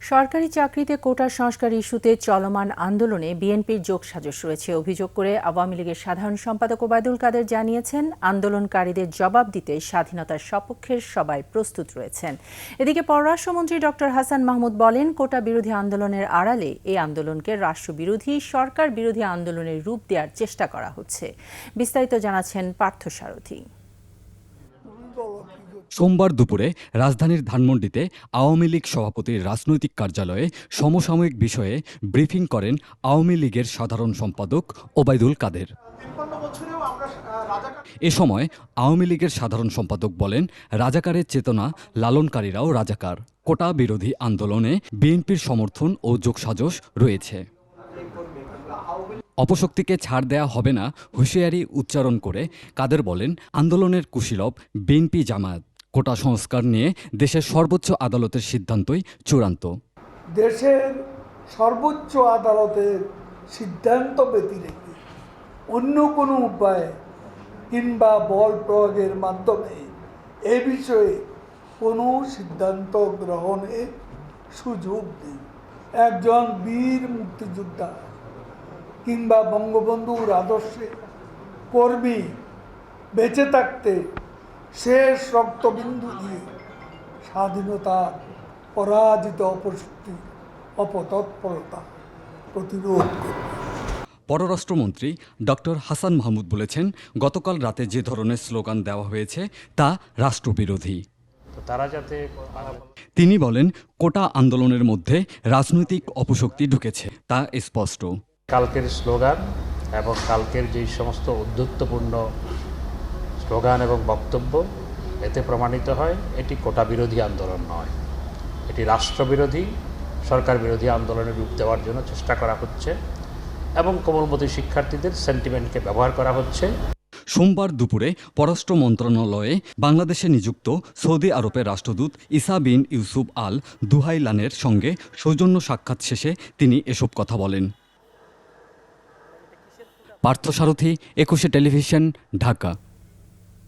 সরকারি চাকরিতে কোটা সংস্কার ইস্যুতে চলমান আন্দোলনে বিএনপির যোগসাজশ রয়েছে। অভিযোগ করে আওয়ামী লীগের সাধারণ সম্পাদক ওবায়দুল কাদের জানিয়েছেন, আন্দোলনকারীদের জবাব দিতে স্বাধীনতার সপক্ষের সবাই প্রস্তুত রয়েছেন। এদিকে পররাষ্ট্রমন্ত্রী ডক্টর হাসান মাহমুদ বলেন, কোটা বিরোধী আন্দোলনের আড়ালে এই আন্দোলনকে রাষ্ট্রবিরোধী, সরকার বিরোধী আন্দোলনের রূপ দেওয়ার চেষ্টা করা হচ্ছে। বিস্তারিত জানাচ্ছেন পার্থসারথী সোমবার দুপুরে রাজধানীর ধানমন্ডিতে আওয়ামী লীগ সভাপতির রাজনৈতিক কার্যালয়ে সমসাময়িক বিষয়ে ব্রিফিং করেন আওয়ামী লীগের সাধারণ সম্পাদক ওবায়দুল কাদের। এ সময় আওয়ামী লীগের সাধারণ সম্পাদক বলেন, রাজাকারের চেতনা লালনকারীরাও রাজাকার। কোটা বিরোধী আন্দোলনে বিএনপির সমর্থন ও যোগসাজশ রয়েছে। অপশক্তিকে ছাড় দেয়া হবে না, হুঁশিয়ারি উচ্চারণ করে কাদের বলেন, আন্দোলনের কুশীলব বিএনপি জামায়াত। কোটা সংস্কার নিয়ে দেশের সর্বোচ্চ আদালতের সিদ্ধান্তই চূড়ান্ত। দেশের সর্বোচ্চ আদালতের সিদ্ধান্ত ব্যতিরেকে। অন্য কোনো উপায়ে কিংবা বল প্রয়োগের মাধ্যমে এ বিষয়ে কোনো সিদ্ধান্ত গ্রহণের সুযোগ নেই। একজন বীর মুক্তিযোদ্ধা কিংবা বঙ্গবন্ধুর আদর্শে কর্মী বেঁচে থাকতে শেষ রক্তবিন্দু দিয়ে স্বাধীনতার পরাজিত অপশক্তি অপতৎপরতা প্রতিরোধ করবে। পররাষ্ট্রমন্ত্রী ডক্টর হাসান মাহমুদ বলেছেন গতকাল রাতে যে ধরনের স্লোগান দেওয়া হয়েছে তা রাষ্ট্রবিরোধী। তারা যাতে তিনি বলেন কোটা আন্দোলনের মধ্যে রাজনৈতিক অপশক্তি ঢুকেছে তা স্পষ্ট। কালকের স্লোগান এবং কালকের যেই সমস্ত উদ্ধত্তপূর্ণ স্লোগান এবং বক্তব্য এতে প্রমাণিত হয়, এটি কোটা বিরোধী আন্দোলন নয়। এটি রাষ্ট্রবিরোধী সরকার বিরোধী আন্দোলনের রূপ দেওয়ার জন্য চেষ্টা করা হচ্ছে এবং কোমলমতি শিক্ষার্থীদের সেন্টিমেন্টকে ব্যবহার করা হচ্ছে। সোমবার দুপুরে পররাষ্ট্র মন্ত্রণালয়ে বাংলাদেশে নিযুক্ত সৌদি আরবের রাষ্ট্রদূত ইসা বিন ইউসুফ আল দুহাইলানের সঙ্গে সৌজন্য সাক্ষাৎ শেষে তিনি এসব কথা বলেন। পার্থসারথী, একুশে টেলিভিশন, ঢাকা।